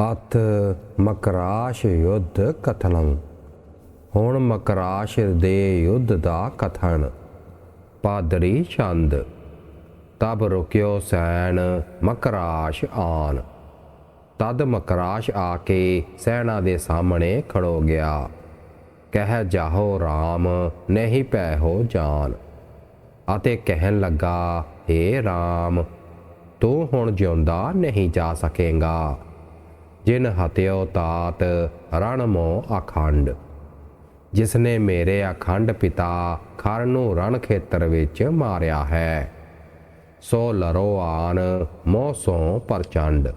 ਅਥ ਮਕਰਾਸ਼ ਯੁੱਧ ਕਥਨੰ, ਹੁਣ ਮਕਰਾਸ਼ ਦੇ ਯੁੱਧ ਦਾ ਕਥਨ। ਪਾਦਰੀ ਛੰਦ, ਤਬ ਰੁਕਿਓ ਸੈਣ ਮਕਰਾਸ਼ ਆਨ। ਤਦ ਮਕਰਾਸ਼ ਆ ਕੇ ਸੈਨਾ ਦੇ ਸਾਹਮਣੇ ਖੜੋ ਗਿਆ। ਕਹਿ ਜਾਹੋ RAM ਨਹੀਂ ਪੈ ਹੋ ਜਾਨ। ਅਤੇ ਕਹਿਣ ਲੱਗਾ ਏ RAM ਤੂੰ ਹੁਣ ਜਿਉਂਦਾ ਨਹੀਂ ਜਾ ਸਕੇਗਾ। ਜਿਨ ਹਤਿਓ ਤਾਤ ਰਣ ਮੋ ਅਖੰਡ। ਜਿਸਨੇ ਮੇਰੇ ਅਖੰਡ ਪਿਤਾ ਖਰ ਨੂੰ ਰਣ ਖੇਤਰ ਵਿੱਚ ਮਾਰਿਆ ਹੈ, ਸੋ ਲਰੋ ਆਨ ਮੋਹ ਸੋ ਪ੍ਰਚੰਡ।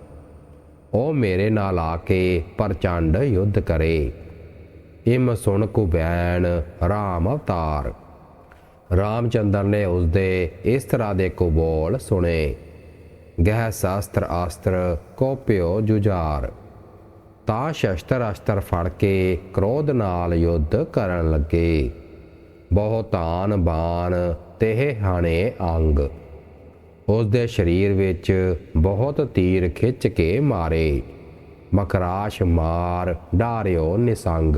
ਉਹ ਮੇਰੇ ਨਾਲ ਆ ਕੇ ਪਰਚੰਡ ਯੁੱਧ ਕਰੇ। ਇਮ ਸੁਣ ਕੁਬੈਨ RAM ਅਵਤਾਰ। ਰਾਮਚੰਦਰ ਨੇ ਉਸਦੇ ਇਸ ਤਰ੍ਹਾਂ ਦੇ ਕੁਬੋਲ ਸੁਣੇ। ਗਹਿ ਸ਼ਾਸਤਰ ਆਸਤਰ ਕੋਪਿਓ ਜੁਝਾਰ। ਤਾਂ ਸ਼ਸਤਰ ਅਸਤਰ ਫੜ ਕੇ ਕ੍ਰੋਧ ਨਾਲ ਯੁੱਧ ਕਰਨ ਲੱਗੇ। ਬਹੁਤਾਨ ਬਾਣ ਤੇਹ ਹਾਣੇ ਅੰਗ। ਉਸ ਦੇ ਸਰੀਰ ਵਿੱਚ ਬਹੁਤ ਤੀਰ ਖਿੱਚ ਕੇ ਮਾਰੇ। ਮਕਰਾਸ਼ ਮਾਰ ਡਾਰਿਓ ਨਿਸੰਗ।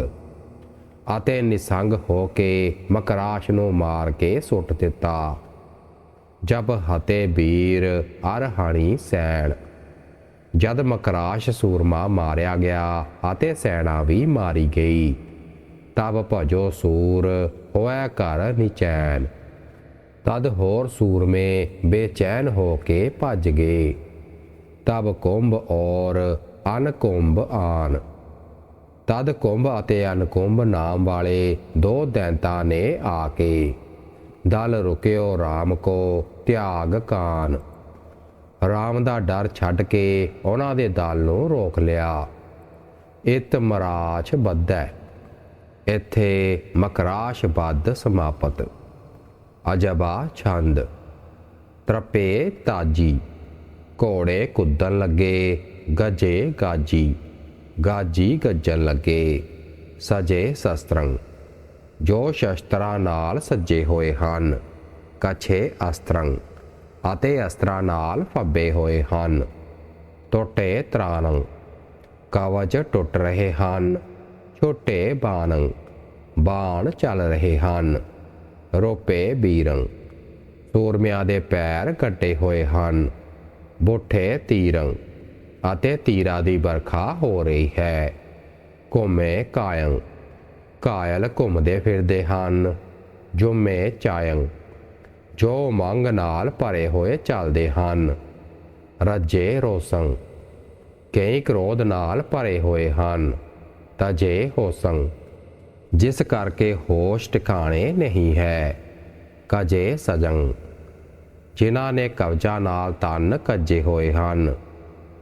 ਅਤੇ ਨਿਸੰਗ ਹੋ ਕੇ ਮਕਰਾਸ਼ ਨੂੰ ਮਾਰ ਕੇ ਸੁੱਟ ਦਿੱਤਾ। ਜਬ ਹਤੇ ਵੀਰ ਅਰਹਾਣੀ ਸੈਣ। ਜਦ ਮਕਰਾਸ਼ ਸੂਰਮਾ ਮਾਰਿਆ ਗਿਆ ਅਤੇ ਸੈਣਾ ਵੀ ਮਾਰੀ ਗਈ। ਤਬ ਭਜੋ ਸੂਰ ਹੋਇਆ ਘਰ ਨਿਚੈਨ ਤਦ ਹੋਰ ਸੂਰਮੇ ਬੇਚੈਨ ਹੋ ਕੇ ਭੱਜ ਗਏ। ਤਬ ਕੁੰਭ ਔਰ ਅਨਕੁੰਭ ਆਨ। ਤਦ ਕੁੰਭ ਅਤੇ ਅਨਕੁੰਭ ਨਾਮ ਵਾਲੇ ਦੋ ਦੈਂਤਾਂ ਨੇ ਆ ਕੇ। ਦਲ ਰੁਕਿਓ RAM ਕੋ ਤਿਆਗ ਕਾਨ। RAM ਦਾ ਡਰ ਛੱਡ ਕੇ ਉਹਨਾਂ ਦੇ ਦਲ ਨੂੰ ਰੋਕ ਲਿਆ। ਇਤ ਮਰਾਛ ਬੱਧੈ, ਇੱਥੇ ਮਕਰਾਸ਼ ਬੱਧ ਸਮਾਪਤ। ਅਜਬਾ ਛੰਦ, ਤਰਪੇ ਤਾਜੀ। ਘੋੜੇ ਕੁੱਦਣ ਲੱਗੇ, ਗਜੇ ਗਾਜੀ। ਗਾਜੀ ਗੱਜਣ ਲੱਗੇ, ਸਜੇ ਸ਼ਸਤਰੰ ਜੋ ਸ਼ਸਤਰਾਂ ਨਾਲ ਸੱਜੇ ਹੋਏ ਹਨ, ਕਛੇ ਅਸਤਰੰ ਅਤੇ ਅਸਤਰਾਂ ਨਾਲ ਫੱਬੇ ਹੋਏ ਹਨ। ਟੋਟੇ ਤਰਾਨੰ ਕਵਚ ਟੁੱਟ ਰਹੇ ਹਨ। ਛੋਟੇ ਬਾਣੰ ਬਾਣ ਚੱਲ ਰਹੇ ਹਨ। ਰੋਪੇ ਬੀਰੰ, ਸੂਰਮਿਆਂ ਦੇ ਪੈਰ ਕੱਟੇ ਹੋਏ ਹਨ। ਬੁੱਠੇ ਤੀਰੰ ਅਤੇ ਤੀਰਾਂ ਦੀ ਵਰਖਾ ਹੋ ਰਹੀ ਹੈ। ਘੁੰਮੇ ਕਾਇੰ ਕਾਇਲ ਘੁੰਮਦੇ ਫਿਰਦੇ ਹਨ ਜੁਮੇ ਚਾਇੰ ਜੋ ਮੰਗ ਨਾਲ ਭਰੇ ਹੋਏ ਚੱਲਦੇ ਹਨ। ਰੱਜੇ ਰੋਸੰ, ਕਈ ਕ੍ਰੋਧ ਨਾਲ ਭਰੇ ਹੋਏ ਹਨ, ਤਜੇ ਹੋਸੰ, ਜਿਸ ਕਰਕੇ ਹੋਸ਼ ਟਿਕਾਣੇ ਨਹੀਂ ਹੈ, ਕਜੇ ਸਜੰ, ਜਿਨ੍ਹਾਂ ਨੇ ਕਬਜ਼ਾ ਨਾਲ ਤਨ ਕੱਜੇ ਹੋਏ ਹਨ,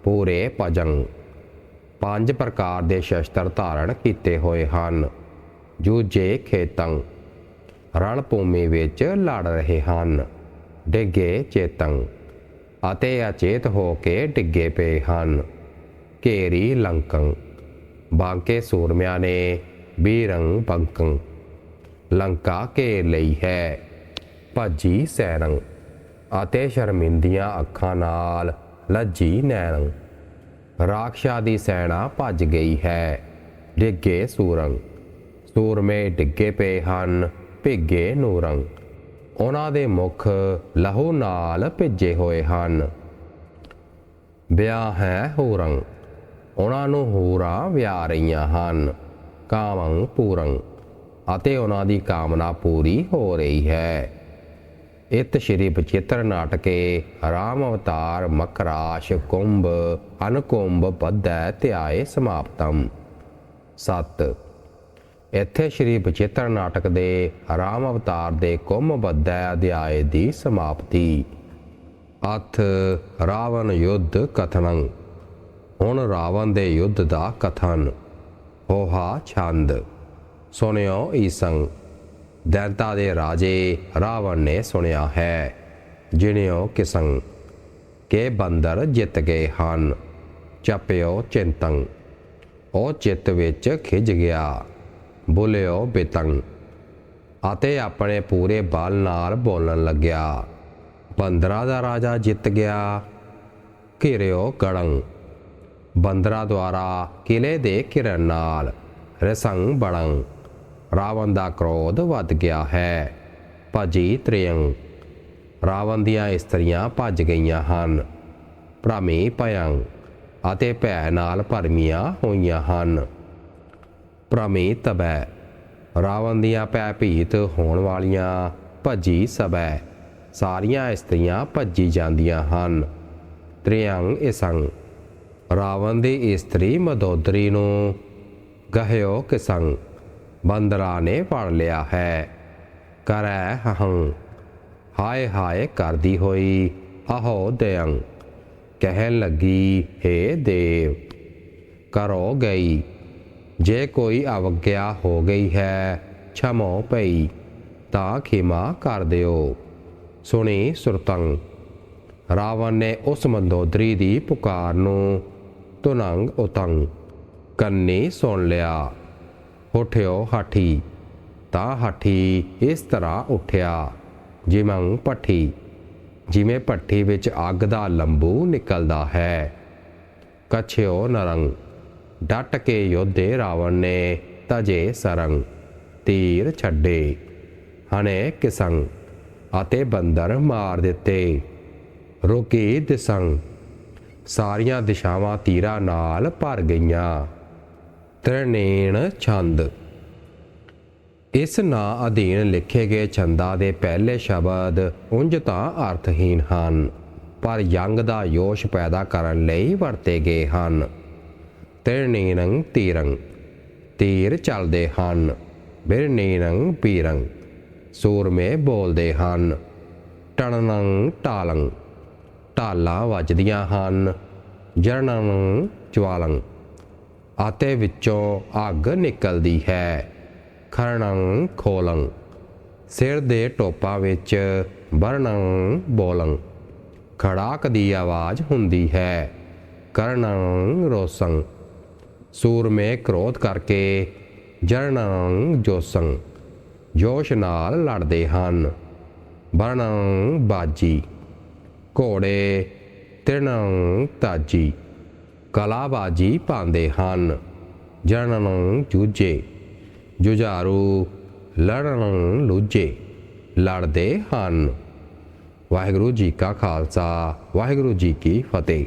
ਪੂਰੇ ਪਜੰ ਪੰਜ ਪ੍ਰਕਾਰ ਦੇ ਸ਼ਸਤਰ ਧਾਰਨ ਕੀਤੇ ਹੋਏ ਹਨ। ਜੂਜੇ ਖੇਤੰ ਰਣ ਭੂਮੀ ਵਿੱਚ ਲੜ ਰਹੇ ਹਨ, ਡਿੱਗੇ ਚੇਤੰ ਅਤੇ ਅਚੇਤ ਹੋ ਕੇ ਡਿੱਗੇ ਪਏ ਹਨ। ਘੇਰੀ ਲੰਕੰ, ਬਾਂਕੇ ਸੂਰਮਿਆਂ ਨੇ ਬੀਰੰ ਬੰਕੰ ਲੰਕਾ ਘੇਰ ਲਈ ਹੈ। ਭੱਜੀ ਸੈਰੰ ਅਤੇ ਸ਼ਰਮਿੰਦੀਆਂ ਅੱਖਾਂ ਨਾਲ ਲੱਜੀ ਨੈਣੰ। ਰਾਖਸ਼ਾ ਦੀ ਸੈਨਾ ਭੱਜ ਗਈ ਹੈ, ਡਿੱਗੇ ਸੂਰੰਗ ਸੂਰਮੇ ਡਿੱਗੇ ਪਏ ਹਨ, ਭਿੱਗੇ ਨੂਰੰਗ ਉਹਨਾਂ ਦੇ ਮੁਖ ਲਹੂ ਨਾਲ ਭਿੱਜੇ ਹੋਏ ਹਨ। ਵਿਆਹ ਹੈ ਹੋਰੰ। ਉਹਨਾਂ ਨੂੰ ਹੋਰਾਂ ਵਿਆਹ ਰਹੀਆਂ ਹਨ। ਕਾਮੰ ਪੂਰੰ। ਅਤੇ ਉਹਨਾਂ ਦੀ ਕਾਮਨਾ ਪੂਰੀ ਹੋ ਰਹੀ ਹੈ। ਇਤ ਸ਼੍ਰੀ ਬਚਿੱਤਰ ਨਾਟਕੇ ਰਾਮ ਅਵਤਾਰ, ਮਕਰਾਸ਼, ਕੁੰਭ, ਅਨਕੁੰਭ ਪਦੈ ਧਿਆਏ, ਸਮਾਪਤਮ। 7 ਇੱਥੇ ਸ਼੍ਰੀ ਬਚਿੱਤਰ ਨਾਟਕ ਦੇ ਰਾਮ ਅਵਤਾਰ ਦੇ ਕੁੰਭ ਬੱਧੈ ਅਧਿਆਏ ਦੀ ਸਮਾਪਤੀ। ਅਥ ਰਾਵਣ ਯੁੱਧ ਕਥਨੰ। ਹੁਣ ਰਾਵਣ ਦੇ ਯੁੱਧ ਦਾ ਕਥਨ। ਹੋਹਾ ਛੰਦ। ਸੁਣਿਓ ਈਸੰ। ਦੈਂਤਾ ਦੇ ਰਾਜੇ ਰਾਵਣ ਨੇ ਸੁਣਿਆ ਹੈ। ਜਿਣਿਓ ਕਿਸੰ। ਕੇ ਬੰਦਰ ਜਿੱਤ ਗਏ ਹਨ। ਚਪਿਓ ਚਿੰਤੰ। ਉਹ ਚਿੱਤ ਵਿੱਚ ਖਿਜ ਗਿਆ। ਬੋਲਿਓ ਬਿਤੰ ਅਤੇ ਆਪਣੇ ਪੂਰੇ ਬਲ ਨਾਲ ਬੋਲਣ ਲੱਗਿਆ। ਬੰਦਰਾ ਦਾ ਰਾਜਾ ਜਿੱਤ ਗਿਆ। ਘਿਰਿਓ ਗੜੰ ਬੰਦਰਾ ਦੁਆਰਾ ਕਿਲੇ ਦੇ ਕਿਰਨ ਨਾਲ ਰਸੰਗ ਬੜੰ ਰਾਵਣ ਦਾ ਕ੍ਰੋਧ ਵੱਧ ਗਿਆ ਹੈ। ਭਜੀ ਤ੍ਰਿਯੰ ਰਾਵਣ ਦੀਆਂ ਇਸਤਰੀਆਂ ਭੱਜ ਗਈਆਂ ਹਨ। ਭ੍ਰਮੀ ਭਯੰ ਅਤੇ ਭੈ ਨਾਲ ਭਰਮੀਆਂ ਹੋਈਆਂ ਹਨ। ਭ੍ਰਮੀ ਤਬੈ, ਰਾਵਣ ਦੀਆਂ ਭੈ ਭੀਤ ਹੋਣ ਵਾਲੀਆਂ ਭੱਜੀ ਸਬੈ, ਸਾਰੀਆਂ ਇਸਤਰੀਆਂ ਭੱਜੀ ਜਾਂਦੀਆਂ ਹਨ। ਤ੍ਰਿਯੰ ਇਸੰਗ, ਰਾਵਣ ਦੀ ਇਸਤਰੀ ਮਦੋਦਰੀ ਨੂੰ ਗਹਿਓ ਕਿਸੰ ਬੰਦਰਾ ਨੇ ਫੜ ਲਿਆ ਹੈ। ਕਰੈ ਹਹੰ, ਹਾਏ ਹਾਏ ਕਰਦੀ ਹੋਈ ਆਹੋ ਦਯੰ ਕਹਿਣ ਲੱਗੀ, ਹੇ ਦੇਵ, ਕਰੋ ਗਈ। ਜੇ ਕੋਈ ਅਵਗਿਆ ਹੋ ਗਈ ਹੈ, ਛਮੋ ਪਈ ਤਾਂ ਖਿਮਾ ਕਰ ਦਿਓ। ਸੁਣੀ ਸੁਰਤੰਗ ਰਾਵਣ ਨੇ ਉਸ ਮੰਦੋਦਰੀ ਦੀ ਪੁਕਾਰ ਨੂੰ ਤੁਨੰਗ ਉਤੰਗ ਕੰਨੀ ਸੁਣ ਲਿਆ। ਉਠਿਓ ਹਾਠੀ। ਤਾਂ ਹਾਠੀ ਇਸ ਤਰ੍ਹਾਂ ਉੱਠਿਆ, ਜਿਵੇਂ ਪੱਠੀ ਜਿਵੇਂ ਪੱਠੀ ਵਿੱਚ ਅੱਗ ਦਾ ਲੰਬੂ ਨਿਕਲਦਾ ਹੈ। ਕਛਿਓ ਨਰੰਗ ਡਟ ਕੇ ਯੋਧੇ ਰਾਵਣ ਨੇ ਤਜੇ ਸਰੰਗ, ਤੀਰ ਛੱਡੇ ਹਨੇ ਕਿਸੰਗ ਅਤੇ ਬੰਦਰ ਮਾਰ ਦਿੱਤੇ। ਰੁਕੀ ਦਿਸੰਗ, ਸਾਰੀਆਂ ਦਿਸ਼ਾਵਾਂ ਤੀਰਾਂ ਨਾਲ ਭਰ ਗਈਆਂ। ਤ੍ਰਿਨੇਣ ਛੰਦ। ਇਸ ਨਾਂ ਅਧੀਨ ਲਿਖੇ ਗਏ ਛੰਦਾਂ ਦੇ ਪਹਿਲੇ ਸ਼ਬਦ ਉਂਝ ਤਾਂ ਅਰਥਹੀਨ ਹਨ, ਪਰ ਯੰਗ ਦਾ ਜੋਸ਼ ਪੈਦਾ ਕਰਨ ਲਈ ਵਰਤੇ ਗਏ ਹਨ। ਤ੍ਰਿਨੇਨੰ ਤੀਰੰ, ਤੀਰ ਚੱਲਦੇ ਹਨ, ਬਿਰਨੇਨੰ ਪੀਰੰ, ਸੂਰਮੇ ਬੋਲਦੇ ਹਨ, ਟਣਨੰ ਟਾਲੰ ਢਾਲਾਂ ਵੱਜਦੀਆਂ ਹਨ, ਜਰਨੰ ਜਵਾਲੰ ਅਤੇ ਵਿੱਚੋਂ ਅੱਗ ਨਿਕਲਦੀ ਹੈ ਖਰਣੰ ਖੋਲੰ, ਸਿਰ ਦੇ ਟੋਪਾਂ ਵਿੱਚ ਵਰਣੰ ਬੋਲੰ, ਖੜਾਕ ਦੀ ਆਵਾਜ਼ ਹੁੰਦੀ ਹੈ ਕਰਣੰ ਰੋਸੰ ਸੂਰਮੇ ਕ੍ਰੋਧ ਕਰਕੇ ਜਰਣੰ ਜੋਸੰ ਜੋਸ਼ ਨਾਲ ਲੜਦੇ ਹਨ। ਵਰਣੰ ਬਾਜੀ। ਘੋੜੇ ਤ੍ਰਿਣੰ ਤਾਜੀ। ਕਲਾਬਾਜੀ ਪਾਉਂਦੇ ਹਨ। ਜਰਣੰ ਜੂਝੇ। ਜੁਝਾਰੂ ਲੜਨ ਲੁੱਜੇ ਲੜਦੇ ਹਨ। ਵਾਹਿਗੁਰੂ ਜੀ ਕਾ ਖਾਲਸਾ, ਵਾਹਿਗੁਰੂ ਜੀ ਕੀ ਫਤਿਹ।